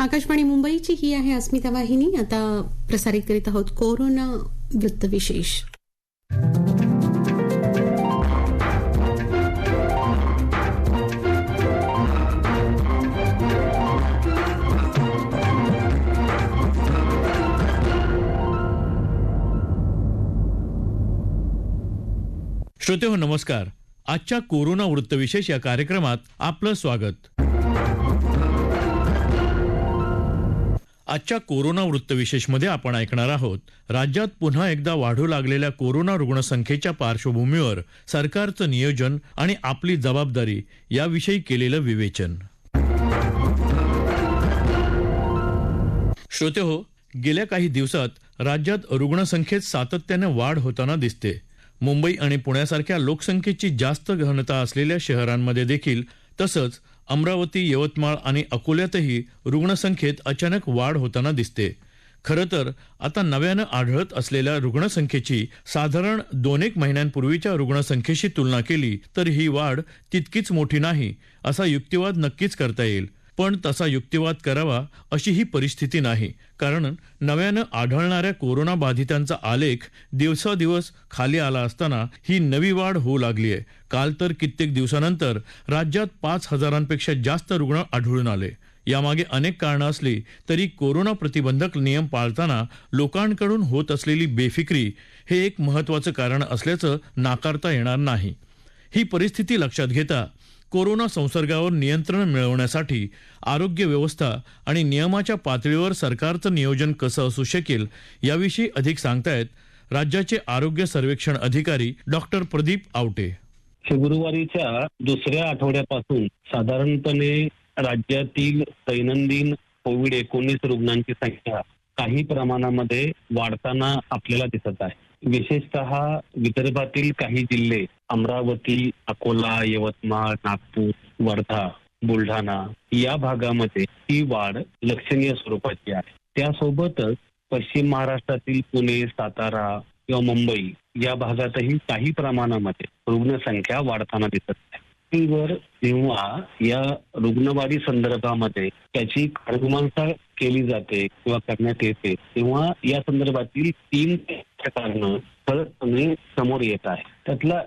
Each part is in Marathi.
आकाशवाणी मुंबईची ही आहे अस्मिता वाहिनी. आता प्रसारित करीत आहोत कोरोना वृत्तविशेष. श्रोते हो नमस्कार. आजच्या कोरोना वृत्तविशेष या कार्यक्रमात आपलं स्वागत. आजच्या कोरोना वृत्तविशेषमध्ये आपण ऐकणार आहोत राज्यात पुन्हा एकदा वाढू लागलेल्या कोरोना रुग्णसंख्येच्या पार्श्वभूमीवर सरकारचं नियोजन आणि आपली जबाबदारी याविषयी केलेलं विवेचन. श्रोते हो गेल्या काही दिवसात राज्यात रुग्णसंख्येत सातत्याने वाढ होताना दिसते. मुंबई आणि पुण्यासारख्या लोकसंख्येची जास्त घनता असलेल्या शहरांमध्ये देखील तसंच अमरावती यवतमाळ आणि अकोल्यातही रुग्णसंख्येत अचानक वाढ होताना दिसते. खरं तर आता नव्यानं आढळत असलेल्या रुग्णसंख्येची साधारण दोन एक महिन्यांपूर्वीच्या रुग्णसंख्येशी तुलना केली तर ही वाढ तितकीच मोठी नाही असा युक्तिवाद नक्कीच करता येईल. पण तसा युक्तिवाद करावा अशी ही परिस्थिती नाही. कारण नव्यानं आढळणाऱ्या कोरोनाबाधितांचा आलेख दिवसादिवस खाली आला असताना ही नवी वाढ होऊ लागली आहे. काल तर कित्येक दिवसानंतर राज्यात पाच हजारांपेक्षा जास्त रुग्ण आढळून आले. यामागे अनेक कारणं असली तरी कोरोना प्रतिबंधक नियम पाळताना लोकांकडून होत असलेली बेफिक्री हे एक महत्वाचं कारण असल्याचं नाकारता येणार नाही. ही परिस्थिती लक्षात घेता कोरोना संसर्गावर नियंत्रण मिळवण्यासाठी आरोग्य व्यवस्था आणि नियमाच्या पातळीवर सरकारचं नियोजन कसं असू शकेल याविषयी अधिक सांगतायत राज्याचे आरोग्य सर्वेक्षण अधिकारी डॉक्टर प्रदीप आवटे. फेब्रुवारीच्या दुसऱ्या आठवड्यापासून साधारणपणे राज्यातील दैनंदिन कोविड एकोणीस रुग्णांची संख्या काही प्रमाणामध्ये वाढताना आपल्याला दिसत आहे. विशेषतः विदर्भातील काही जिल्हे अमरावती अकोला यवतमाळ नागपूर वर्धा बुलढाणा या भागामध्ये ही वाढ लक्षणीय स्वरूपाची आहे. त्यासोबतच पश्चिम महाराष्ट्रातील पुणे सातारा किंवा मुंबई या भागातही काही प्रमाणामध्ये रुग्णसंख्या वाढताना दिसत आहे. वर जेव्हा या रुग्णवाढी संदर्भामध्ये त्याची खडगमांसा केली जाते किंवा करण्यात येते तेव्हा या संदर्भातील तीन कारण समोर येत आहे त्यातला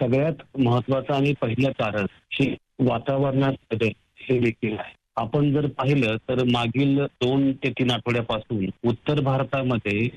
सगळ्यात महत्वाचं आणि पहिलं कारण हे वातावरणात बदल हे देखील आहे. आपण जर पाहिलं तर मागील दोन ते तीन आठवड्यापासून उत्तर भारतामध्ये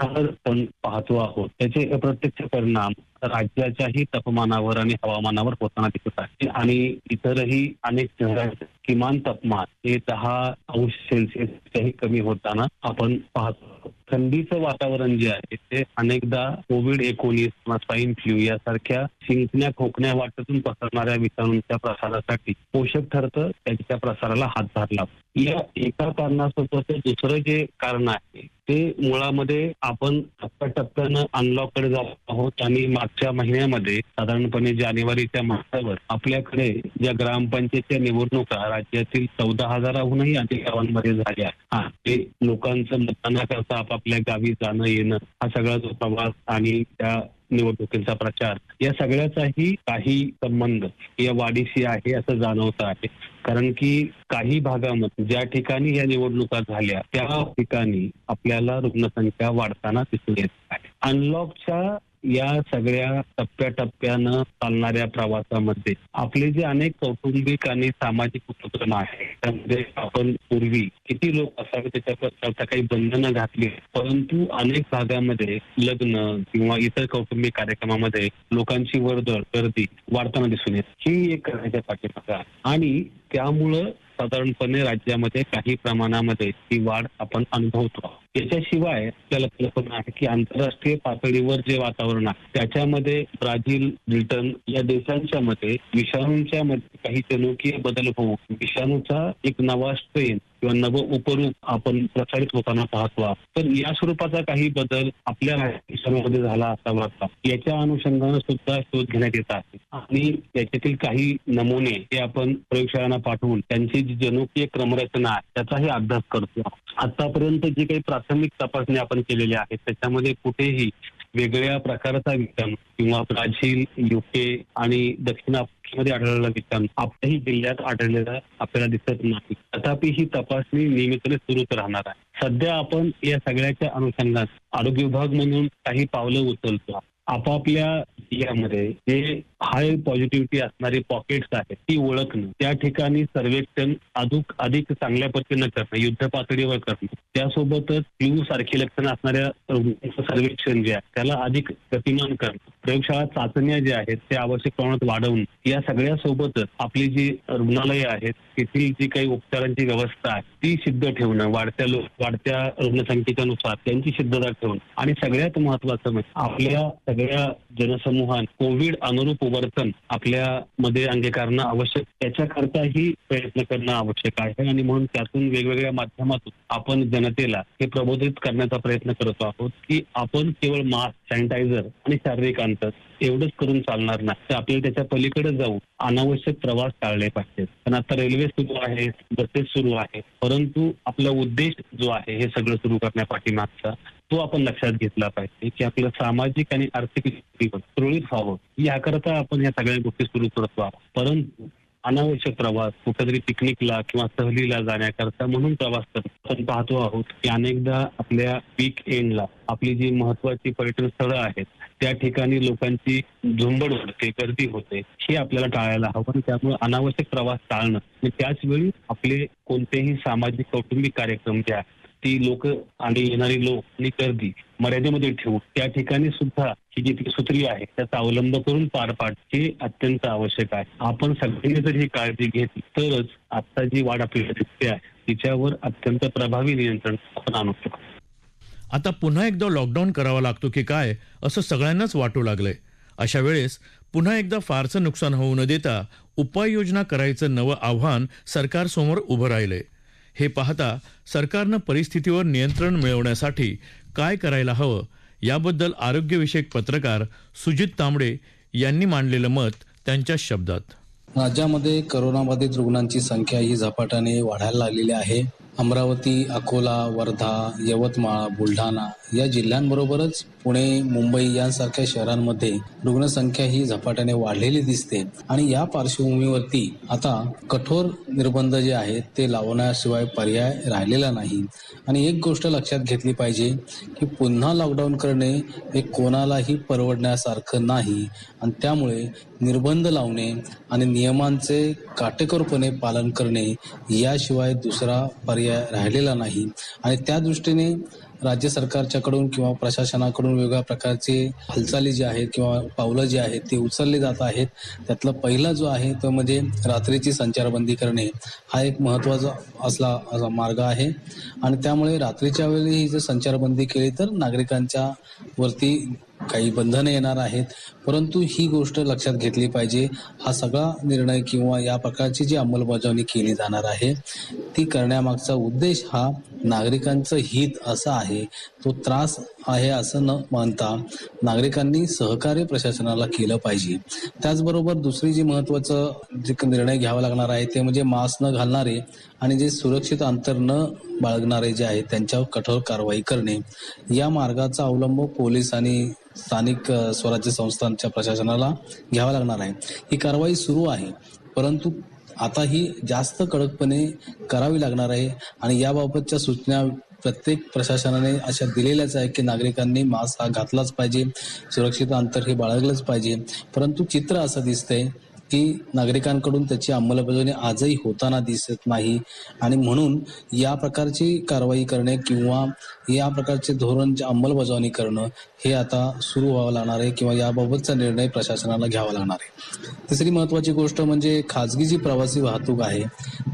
आपण पाहतो आहोत. त्याचे अप्रत्यक्ष परिणाम राज्याच्याही तापमानावर आणि हवामानावर होताना दिसत आहे आणि इतरही अनेक शहरात किमान तापमान हे दहा अंश सेल्सिअसच्याही कमी होताना आपण पाहतो थंडीचं वातावरण जे आहे ते अनेकदा कोविड एकोणीस किंवा स्वाईन फ्लू यासारख्या शिंकण्या खोकण्या वाटेतून पसरणाऱ्या विषाणूंच्या प्रसारासाठी पोषक ठरतं त्याच्या प्रसाराला हातभार लावतो. या एका कारणासोबत दुसरं जे कारण आहे ते मुळामध्ये आपण टप्प्याटप्प्यानं अनलॉककडे जात आहोत आणि मागच्या महिन्यामध्ये साधारणपणे जानेवारीच्या मासावर आपल्याकडे ज्या ग्रामपंचायतच्या निवडणुका राज्यातील चौदा हजाराहूनही अधिक गावांमध्ये झाल्या. हा ते लोकांचं मतदानाकरता आपापल्या गावी जाणं येणं हा सगळा जो प्रवास आणि त्या निवडणुकीचा प्रचार या सगळ्याचाही काही संबंध या वाढीशी आहे असं जाणवत आहे. कारण की काही भागामध्ये ज्या ठिकाणी या निवडणुका झाल्या त्या ठिकाणी आपल्याला रुग्णसंख्या वाढताना दिसून येत आहे. अनलॉकच्या या सगळ्या टप्प्याटप्प्यानं चालणाऱ्या प्रवासामध्ये आपले जे अनेक कौटुंबिक आणि सामाजिक उपक्रम आहेत त्यामध्ये आपण पूर्वी किती लोक असावे त्याच्याकरता काही बंधनं घातली परंतु अनेक भागामध्ये लग्न किंवा इतर कौटुंबिक कार्यक्रमामध्ये लोकांची वर्दळ गर्दी वाढताना दिसून येत. ही एक करण्याच्या पाठीमागा आणि त्यामुळं साधारणपणे राज्यामध्ये काही प्रमाणामध्ये ती वाढ आपण अनुभवतो. याच्याशिवाय आपल्याला कल्पना आहे की आंतरराष्ट्रीय पातळीवर जे वातावरण आहे त्याच्यामध्ये ब्राझील ब्रिटन या देशांच्या मध्ये विषाणूंच्या मध्ये काही जनुकीय बदल होऊन विषाणूचा एक नवा स्ट्रेन किंवा नव उपरूप आपण प्रसारित होताना पाहतो तर या स्वरूपाचा काही बदल आपल्या विषाणूमध्ये झाला असावा का याच्या अनुषंगानं सुद्धा शोध घेण्यात येत आहे. आणि याच्यातील काही नमुने हे आपण प्रयोगशाळांना पाठवून त्यांची जी जनुकीय क्रमरचना आहे त्याचाही अभ्यास करतो आतापर्यंत जी काही प्राथमिक तपासणी आपण केलेल्या आहेत त्याच्यामध्ये कुठेही वेगळ्या प्रकारचा विषाणू किंवा ब्राझील युके आणि दक्षिण आफ्रिकेमध्ये आढळलेला विषाणू आपल्याही जिल्ह्यात आढळलेला आपल्याला दिसत नाही. तथापि ही तपासणी नियमितपणे सुरूच राहणार आहे. सध्या आपण या सगळ्याच्या अनुषंगात आरोग्य विभाग म्हणून काही पावलं उचलतो. आपापल्या यामध्ये जे हाय पॉझिटिव्हिटी असणारे पॉकेट्स आहेत ती ओळखणं त्या ठिकाणी सर्वेक्षण अधिक अधिक चांगल्या पद्धतीनं करणं युद्ध पातळीवर करणं त्यासोबतच फ्लू सारखी लक्षणं असणाऱ्या रुग्णांचं सर्वेक्षण जे आहे त्याला अधिक गतिमान करणं प्रयोगशाळा चाचण्या ज्या आहेत त्या आवश्यक प्रमाणात वाढवून या सगळ्या सोबतच आपली जी रुग्णालयं आहेत तेथील जी काही उपचारांची व्यवस्था आहे ती सिद्ध ठेवणं वाढत्या वाढत्या रुग्णसंख्येच्या नुसार त्यांची सिद्धता ठेवणं आणि सगळ्यात महत्वाचं म्हणजे आपल्या सगळ्या जनसमूहान कोविड अनुरूप वर्तन आपल्या मध्ये अंगीकारणं आवश्यक त्याच्याकरताही प्रयत्न करणं आवश्यक आहे. आणि म्हणून त्यातून वेगवेगळ्या माध्यमातून आपण जनतेला हे प्रबोधित करण्याचा प्रयत्न करत आहोत की आपण केवळ मास्क सॅनिटायझर आणि शारीरिक अंतर एवढंच करून चालणार नाही. तर आपल्याला त्याच्या पलीकडे जाऊन अनावश्यक प्रवास टाळले पाहिजेत. पण आता रेल्वे सुरू आहे बसेस सुरू आहे परंतु आपला उद्देश जो आहे हे सगळं सुरू करण्यापाठीमागचा तो आपण लक्षात घेतला पाहिजे की आपलं सामाजिक आणि आर्थिक जीवन सुरळीत व्हावं. याकरता आपण या सगळ्या गोष्टी सुरू करतो आहोत. परंतु अनावश्यक प्रवास कुठेतरी पिकनिकला किंवा सहलीला जाण्याकरता म्हणून प्रवास करतो. आपण पाहतो आहोत की अनेकदा आपल्या वीक एंडला आपली जी महत्वाची पर्यटन स्थळं आहेत त्या ठिकाणी लोकांची झुंबड होते गर्दी होते हे आपल्याला टाळायला हवं आणि त्यामुळे अनावश्यक प्रवास टाळणं. आणि त्याच वेळी आपले कोणतेही सामाजिक कौटुंबिक कार्यक्रम जे आहेत ती लोक आणि येणारी लोक आणि गर्दी मर्यादेमध्ये ठेवून त्या ठिकाणी सुद्धा ही जी सूत्री आहे त्याचा अवलंब करून पार पाडणे अत्यंत आवश्यक आहे. आपण सगळ्यांनी जर ही काळजी घेतली तरच आता जी वाढ आपल्याला दिसते आहे तिच्यावर अत्यंत प्रभावी नियंत्रण आपण आणू शकतो? आता पुन्हा एकदा लॉकडाऊन करावा लागतो की काय असं सगळ्यांनाच वाटू लागलंय. अशा वेळेस पुन्हा एकदा फारसं नुकसान होऊ न देता उपाययोजना करायचं नवं आव्हान सरकारसमोर उभं राहिलंय. हे पाहता सरकारनं परिस्थितीवर नियंत्रण मिळवण्यासाठी काय करायला हवं याबद्दल आरोग्यविषयक पत्रकार सुजित तांबडे यांनी मांडलेलं मत त्यांच्या शब्दात. राज्यामध्ये करोनाबाधित रुग्णांची संख्या ही झपाट्याने वाढायला लागलेली आहे. अमरावती अकोला वर्धा यवतमाळ बुलढाणा या जिल्ह्यांबरोबरच पुणे मुंबई यांसारख्या शहरांमध्ये रुग्णसंख्या ही झपाट्याने वाढलेली दिसते. आणि या पार्श्वभूमीवरती आता कठोर निर्बंध जे आहेत ते लावण्याशिवाय पर्याय राहिलेला नाही. आणि एक गोष्ट लक्षात घेतली पाहिजे की पुन्हा लॉकडाऊन करणे हे कोणालाही परवडण्यासारखं नाही. आणि त्यामुळे निर्बंध लावणे आणि नियमांचे काटेकोरपणे पालन करणे याशिवाय दुसरा पर्याय राहिलेला नाही. आणि त्या दृष्टीने राज्य सरकारच्याकडून किंवा प्रशासनाकडून वेगळ्या प्रकारचे हालचाली जे आहेत किंवा पावलं जे आहेत ते उचलले जात आहेत. त्यातला पहिला जो आहे तो म्हणजे रात्रीची संचारबंदी करणे. हा एक महत्त्वाचा असला असा मार्ग आहे. आणि त्यामुळे रात्रीच्या वेळी ही जर संचारबंदी केली तर नागरिकांच्या वरती काही बंधनं येणार आहेत. परंतु ही गोष्ट लक्षात घेतली पाहिजे. हा सगळा निर्णय किंवा या प्रकारची जी अंमलबजावणी केली जाणार आहे ती करण्यामागचा उद्देश हा नागरिकांचं हित असं आहे तो त्रास आहे असं न मानता नागरिकांनी सहकार्य प्रशासनाला केलं पाहिजे. त्याचबरोबर दुसरी जी महत्वाचं जे निर्णय घ्यावा लागणार आहे ते म्हणजे मास्क न घालणारे आणि जे सुरक्षित अंतर न बाळगणारे जे आहेत त्यांच्यावर कठोर कारवाई करणे. या मार्गाचा अवलंब पोलीस आणि स्थानिक स्वराज्य संस्थांच्या प्रशासनाला घ्यावा लागणार आहे. ही कारवाई सुरू आहे परंतु आता ही जास्त कडकपणे करावी लागणार आहे आणि याबाबतच्या सूचना प्रत्येक प्रशासनाने अशा दिलेल्याच आहे की नागरिकांनी मास्क हा घातलाच पाहिजे सुरक्षित अंतर हे बाळगलंच पाहिजे. परंतु चित्र असं दिसतंय की नागरिकांकडून त्याची अंमलबजावणी आजही होताना दिसत नाही. आणि म्हणून या प्रकारची कारवाई करणे किंवा या प्रकारचे धोरण जे अंमलबजावणी करणं हे आता सुरू व्हावं लागणार आहे किंवा याबाबतचा निर्णय प्रशासनाला घ्यावा लागणार आहे. तिसरी महत्वाची गोष्ट म्हणजे खाजगी जी प्रवासी वाहतूक आहे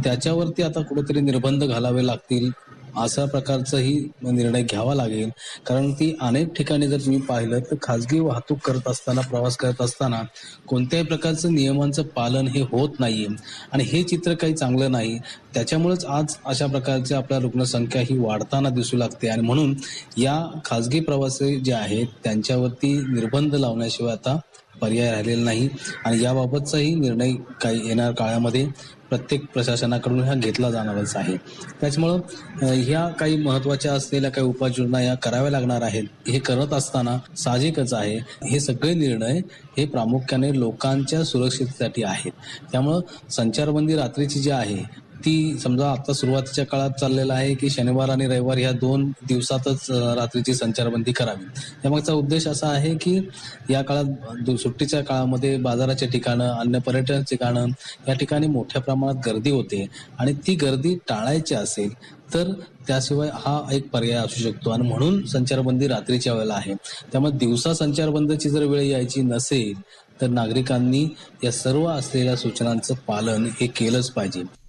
त्याच्यावरती आता कुठेतरी निर्बंध घालावे लागतील. अशा प्रकारचाही निर्णय घ्यावा लागेल. कारण ती अनेक ठिकाणी जर तुम्ही पाहिलं तर खाजगी वाहतूक करत असताना प्रवास करत असताना कोणत्याही प्रकारचं नियमांचं पालन हे होत नाहीये. आणि हे चित्र काही चांगलं नाही. त्याच्यामुळेच आज अशा प्रकारची आपल्या रुग्णसंख्या ही वाढताना दिसू लागते. आणि म्हणून या खाजगी प्रवासी जे आहेत त्यांच्यावरती निर्बंध लावण्याशिवाय आता पर्याय राहिलेला नाही. आणि याबाबतचाही निर्णय काही येणार काळामध्ये प्रत्येक प्रशासनाकडून हा घेतला जाणारच आहे. त्याच्यामुळं ह्या काही महत्त्वाच्या असलेल्या काही उपाययोजना या कराव्या लागणार आहेत. हे करत असताना साहजिकच आहे. हे सगळे निर्णय हे प्रामुख्याने लोकांच्या सुरक्षिततेसाठी आहेत. त्यामुळं संचारबंदी रात्रीची जी आहे ती समजा आता सुरुवातीच्या काळात चाललेला आहे की शनिवार आणि रविवार या दोन दिवसातच रात्रीची संचारबंदी करावी. त्यामागचा उद्देश असा आहे की या काळात दु- सुट्टीच्या काळामध्ये बाजाराच्या ठिकाणं अन्य पर्यटन ठिकाणं या ठिकाणी मोठ्या प्रमाणात गर्दी होते आणि ती गर्दी टाळायची असेल तर त्याशिवाय हा एक पर्याय असू शकतो आणि म्हणून संचारबंदी रात्रीच्या वेळेला आहे. त्यामुळे दिवसा संचारबंदीची जर वेळ यायची नसेल तर नागरिकांनी या सर्व असलेल्या सूचनांचं पालन हे केलंच पाहिजे.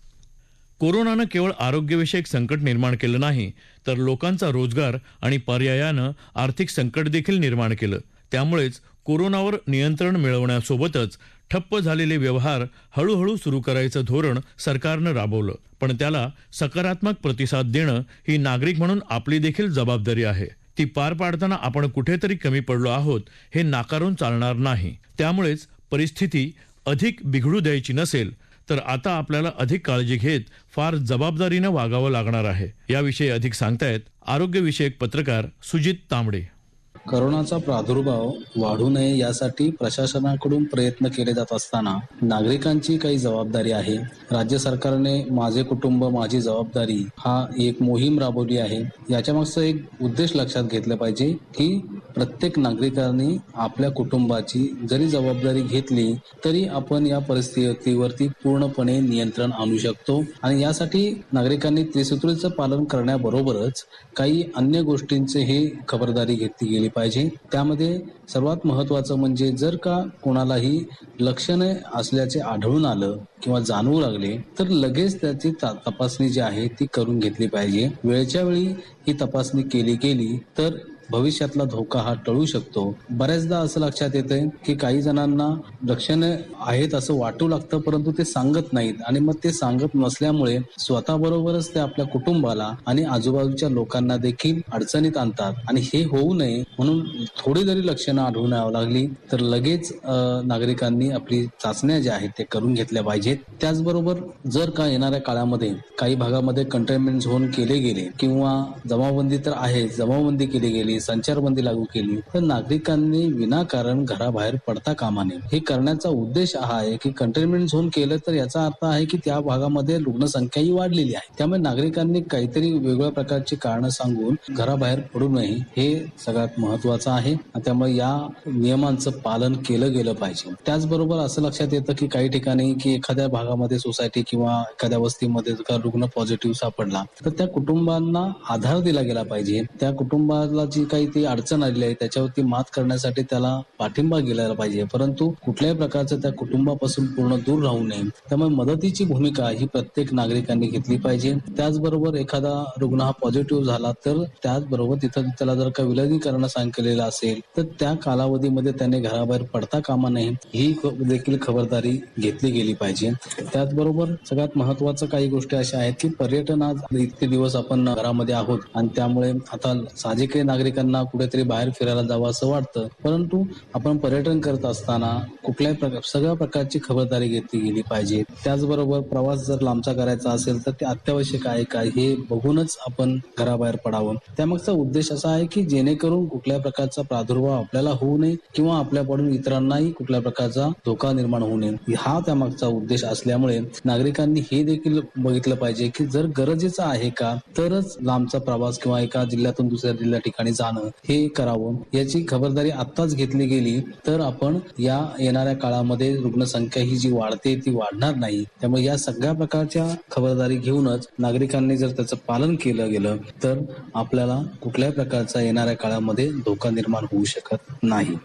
कोरोनानं केवळ आरोग्यविषयक संकट निर्माण केलं नाही तर लोकांचा रोजगार आणि पर्यायानं आर्थिक संकट देखील निर्माण केलं. त्यामुळेच कोरोनावर नियंत्रण मिळवण्यासोबतच ठप्प झालेले व्यवहार हळूहळू सुरू करायचं धोरण सरकारनं राबवलं. पण त्याला सकारात्मक प्रतिसाद देणं ही नागरिक म्हणून आपली देखील जबाबदारी आहे. ती पार पाडताना आपण कुठेतरी कमी पडलो आहोत हे नाकारून चालणार नाही. त्यामुळेच परिस्थिती अधिक बिघडू द्यायची नसेल तर आता आपल्याला अधिक काळजी घेत फार जबाबदारीनं वागावं लागणार आहे. याविषयी अधिक सांगतायत आरोग्यविषयक पत्रकार सुजित तांबडे. करोनाचा प्रादुर्भाव वाढू नये यासाठी प्रशासनाकडून प्रयत्न केले जात असताना नागरिकांची काही जबाबदारी आहे. राज्य सरकारने माझे कुटुंब माझी जबाबदारी हा एक मोहीम राबवली आहे. याच्या मागचा एक उद्देश लक्षात घेतला पाहिजे की प्रत्येक नागरिकांनी आपल्या कुटुंबाची जरी जबाबदारी घेतली तरी आपण या परिस्थितीवरती पूर्णपणे नियंत्रण आणू शकतो. आणि यासाठी नागरिकांनी त्रिसूत्रीचं पालन करण्याबरोबरच काही अन्य गोष्टींचे हे खबरदारी घेतली गेली पाहिजे. त्यामध्ये सर्वात महत्वाचं म्हणजे जर का कोणालाही लक्षणे असल्याचे आढळून आलं किंवा जाणवू लागले तर लगेच त्याची ता- तपासणी जी आहे ती करून घेतली पाहिजे. वेळच्या वेळी ही तपासणी केली गेली तर भविष्यातला धोका हा टळू शकतो. बऱ्याचदा असं लक्षात येतं की काही जणांना लक्षणे आहेत असं वाटू लागतं परंतु ते सांगत नाहीत. आणि मग ते सांगत नसल्यामुळे स्वतःबरोबरच ते आपल्या कुटुंबाला आणि आजूबाजूच्या लोकांना देखील अडचणीत आणतात. आणि हे होऊ नये म्हणून थोडी जरी लक्षणं आढळून यावं लागली तर लगेच नागरिकांनी आपली चाचण्या ज्या आहेत ते करून घेतल्या पाहिजेत. त्याचबरोबर जर का येणाऱ्या काळामध्ये काही भागामध्ये कंटेनमेंट झोन केले गेले किंवा जमावबंदी तर आहे जमावबंदी केली गेली संचारबंदी लागू केली तर नागरिकांनी विनाकारण घराबाहेर पडता कामा नये. हे करण्याचा उद्देश हा आहे की कंटेनमेंट झोन केलं तर याचा अर्थ आहे की त्या भागामध्ये रुग्णसंख्याही वाढलेली आहे. त्यामुळे नागरिकांनी काहीतरी वेगळ्या प्रकारची कारणं सांगून घराबाहेर पडू नये हे सगळ्यात महत्वाचं आहे. त्यामुळे या नियमांचं पालन केलं गेलं पाहिजे. त्याचबरोबर असं लक्षात येतं की काही ठिकाणी की एखाद्या भागामध्ये सोसायटी किंवा एखाद्या वस्तीमध्ये जर का रुग्ण पॉझिटिव्ह सापडला तर त्या कुटुंबांना आधार दिला गेला पाहिजे. त्या कुटुंबाला जी काही ती अडचण आलेली आहे त्याच्यावरती मात करण्यासाठी त्याला पाठिंबा गेला पाहिजे. परंतु कुठल्याही प्रकारचं त्या कुटुंबापासून पूर्ण दूर राहू नये. त्यामुळे मदतीची भूमिका ही प्रत्येक नागरिकांनी घेतली पाहिजे. त्याचबरोबर एखादा रुग्ण हा पॉझिटिव्ह झाला तर त्याचबरोबर तिथं त्याला जर का विलगीकरण सांगितलेलं असेल तर त्या कालावधीमध्ये त्याने घराबाहेर पडता कामा नये. ही ख- देखील खबरदारी घेतली गेली पाहिजे. त्याचबरोबर सगळ्यात महत्वाचं काही गोष्टी अशा आहेत की पर्यटन आज इतके दिवस आपण घरामध्ये आहोत आणि त्यामुळे आता साहजिक नागरिक त्यांना कुठेतरी बाहेर फिरायला जावं असं वाटतं. परंतु आपण पर्यटन करत असताना कुठल्याही प्रकार सगळ्या प्रकारची खबरदारी घेतली गेली पाहिजे. त्याचबरोबर प्रवास जर लांबचा करायचा असेल तर ते अत्यावश्यक आहे का हे बघूनच आपण घराबाहेर पडावं. त्यामागचा उद्देश असा आहे की जेणेकरून कुठल्या प्रकारचा प्रादुर्भाव आपल्याला होऊ नये किंवा आपल्याकडून इतरांनाही कुठल्या प्रकारचा धोका निर्माण होऊ नये. हा त्यामागचा उद्देश असल्यामुळे नागरिकांनी हे देखील बघितलं पाहिजे की जर गरजेचं आहे का तरच लांबचा प्रवास किंवा एका जिल्ह्यातून दुसऱ्या जिल्ह्या ठिकाणी जाणं हे करावं याची खबरदारी आत्ताच घेतली गेली तर आपण या येणाऱ्या काळामध्ये रुग्णसंख्या ही जी वाढते ती वाढणार नाही. त्यामुळे या सगळ्या प्रकारच्या खबरदारी घेऊनच नागरिकांनी जर त्याचं पालन केलं गेलं तर आपल्याला कुठल्याही प्रकारचा येणाऱ्या काळामध्ये धोका निर्माण होऊ शकत नाही.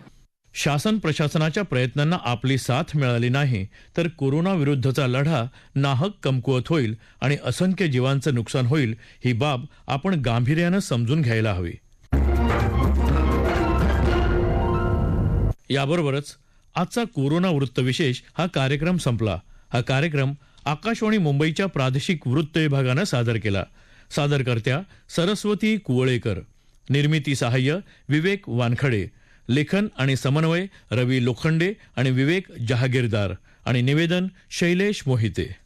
शासन प्रशासनाच्या प्रयत्नांना आपली साथ मिळाली नाही तर कोरोना विरुद्धचा लढा नाहक कमकुवत होईल आणि असंख्य जीवांचं नुकसान होईल ही बाब आपण गांभीर्यानं समजून घ्यायला हवी. याबरोबरच आजचा कोरोना वृत्तविशेष हा कार्यक्रम संपला. हा कार्यक्रम आकाशवाणी मुंबईच्या प्रादेशिक वृत्त विभागानं सादर केला. सादरकर्त्या सरस्वती कुवळेकर. निर्मिती सहाय्य विवेक वानखडे. लेखन आणि समन्वय रवी लोखंडे आणि विवेक जहागीरदार. आणि निवेदन शैलेश मोहिते.